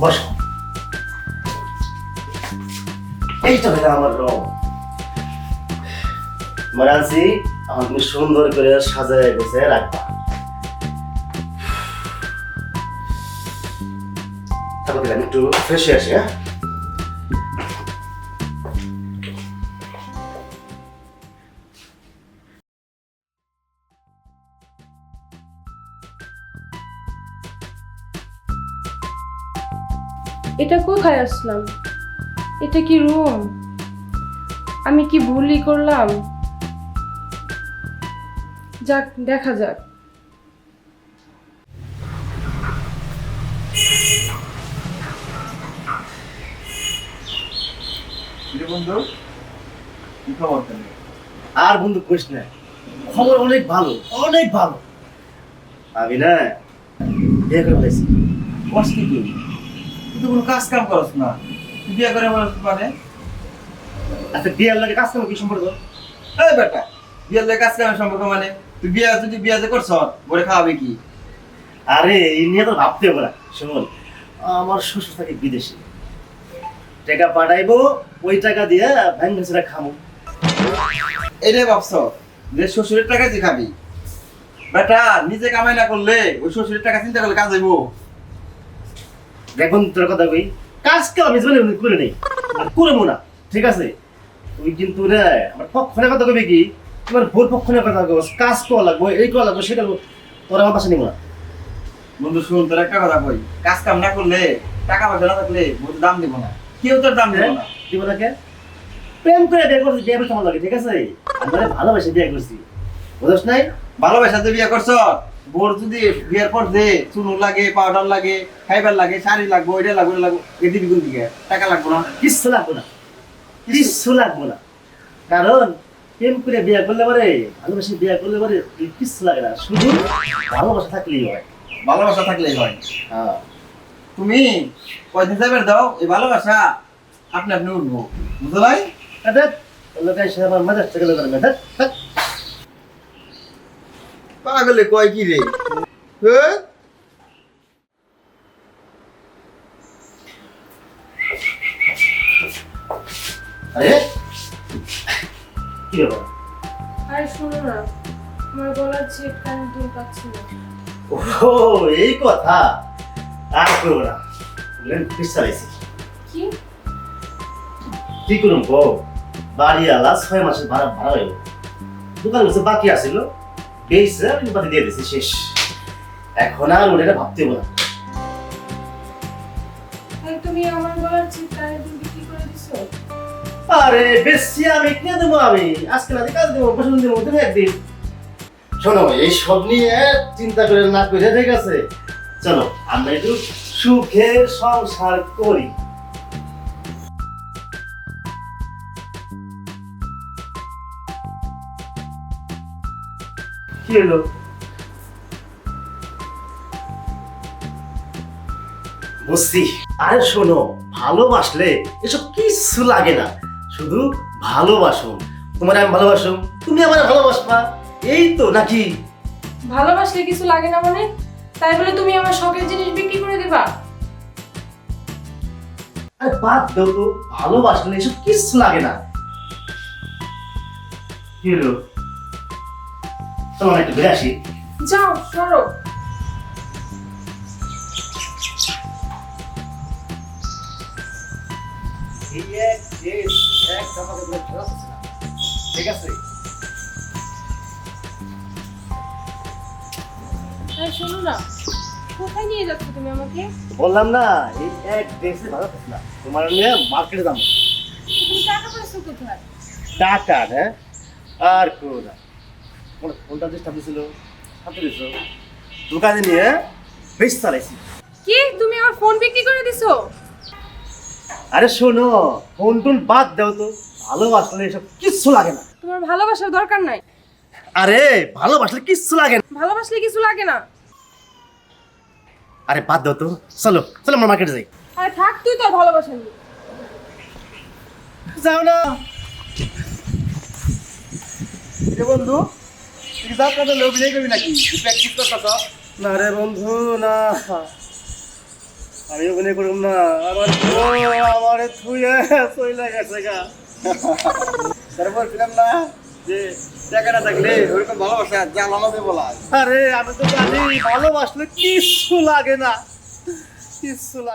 বস। তো হলো আমার রং। মানে আমাকে সুন্দর করে সাজায় গেছে রাখবা। তারপর দিলাম একটু ফ্রেশ আসি হ্যাঁ? এটা কোথায় আসলাম? এটা কি রুম আমি কি ভুলই করলাম? যাক, দেখা যাক। খবর আর বন্ধু করিস না, খবর অনেক ভালো অনেক ভালো। আমি না, বিয়ে করে ফেলেছি। কি? তুই তো কোনো কাজ কাম করস না। তুই বিয়ে করে বলস মানে? আচ্ছা বিয়ের লাগে কাজ করব কি সম্পর্ক? এই বেটা বিয়ের লাগে কাজ কামের সম্পর্ক মানে? তুই বিয়ে যদি বিয়ে যে করছ বলে খাওয়াবে কি? আরে এই নিয়ে তো ভাবতে হবে না। শুনুন আমার শ্বশুর থাকে বিদেশে। টাকা পাঠাইবো ওই টাকা দিয়ে ভ্যান ভেসেরা খামো। এটাই ভাবছ যে শ্বশুরের টাকা যে খাবি। বেটা নিজে কামাই না করলে ওই শ্বশুরের টাকা চিন্তা করলে কাজ হইব। দেখুন তোর কথা কই? কাজ কেউ আমি জীবনে করে নেই। করব না ঠিক আছে? তুই কিন্তু রে আমার পক্ষণের কথা কবি কি? তোমার ভুল পক্ষণের কথা কব কাজ করা লাগবো এই করা লাগবো সেটা তোর আমার পাশে নিব না। বন্ধু শুন তোর একটা কথা কই কাজ কাম না করলে টাকা পয়সা না থাকলে বন্ধু দাম দিব না। কেউ তোর দাম দিব না। দিব না কে? প্রেম করে বিয়ে করছি বিয়ে করতে আমার লাগে ঠিক আছে? আমরা ভালোবাসে বিয়ে করছি। বুঝছ নাই? ভালোবাসা যে বিয়ে করছ? বোর যদি বিয়ের পর দে চুনো লাগে পাউডার লাগে খাইবার লাগে শাড়ি লাগবে ওইটা লাগবে ওইটা লাগবে এ দিবি দিকে? টাকা লাগবে না? কিচ্ছু লাগবো না। কিচ্ছু লাগবো না। কারণ প্রেম করে বিয়ে করলে পরে ভালোবাসে বিয়ে করলে পরে কিচ্ছু লাগে না। শুধু ভালোবাসা থাকলেই হয়। ভালোবাসা থাকলেই হয়। হ্যাঁ। তুমি কয়দিন যাবে দাও এই ভালোবাসা আপনি আপনি উঠবো। বুঝতে ভাই লোকাই আমার মেজাজ থেকে লোকের মেজাজ পাগলে কয় কি রে? হ্যাঁ? আরে? কি ব্যাপার? আরে শোনো না আমার গলার চেক কান দুল পাচ্ছি না ও এই কথা? আর করব না বললেন কি? কি করুন গো বাড়ি আলা ছয় মাসের ভাড়া ভাড়া হইল দোকান বাকি আসিল বেশি আমি দিয়ে দিছি শেষ। এখন আর ওটা ভাবতে না। তুমি আমার গলার চেক কানের দুল করে দিছো? আরে বেশি আমি কিনে দেবো আমি। আজকে না কাজ দেবো পছন্দ দেবো তুমি একদিন শোনো এই সব নিয়ে চিন্তা করে না করে ঠিক আছে? চলো আমরা একটু সুখের সংসার করি। কি হলো? বুঝছি আরে শোনো ভালোবাসলে এসব কিছু লাগে না। শুধু ভালোবাসো। তোমার আমি ভালোবাসো। তুমি আমার ভালোবাসবা। এই তো নাকি? ভালোবাসলে কিছু লাগে না মানে? তাই বলে তুমি আমার শখের জিনিস বিক্রি করে দিবা? আরে বাদ দাও তো ভালোবাসলে এসব কিছু লাগে না। কি হলো? চলো না একটু ঘুরে আসি। যাও সরো। ঠিক আছে? আরে শোনো না। কোথায় নিয়ে যাচ্ছ তুমি আমাকে? বললাম না এই এক দেশে ভালো থাকছে না। তোমার নিয়ে মার্কেটে যাব। তুমি টাকা পাইছো কোথায়? টাকা হ্যাঁ? আর করো মনে যে সাথে ছিল সাথে দিছো। দোকানে নিয়ে বেশ চালাইছি। কি? তুমি আমার ফোন বিক্রি করে দিছো? আরে শোনো ফোন টোন বাদ দাও তো। ভালোবাসলে এসব কিচ্ছু লাগে না। তোমার ভালোবাসার দরকার নাই। আরে ভালোবাসলে কিচ্ছু লাগে না। ভালোবাসলে কিছু লাগে না। আরে বাদ দাও তো। চলো চলো আমরা মার্কেটে যাই। আরে থাক তুই তোর ভালোবাসা নিয়ে যাও না। বন্ধু লোক করবি নাকি? প্র্যাকটিস করতেছ না রে বন্ধু না। আমি করুম না? আমার আমার থুয়ে চইলা গেছে গা। তারপর বলছিলাম না। যে টাকা না থাকলে ওরকম ভালোবাসা জ্বালানো দেবো আরে আমি তো জানি ভালোবাসলে কিচ্ছু লাগে না। কিচ্ছু লাগে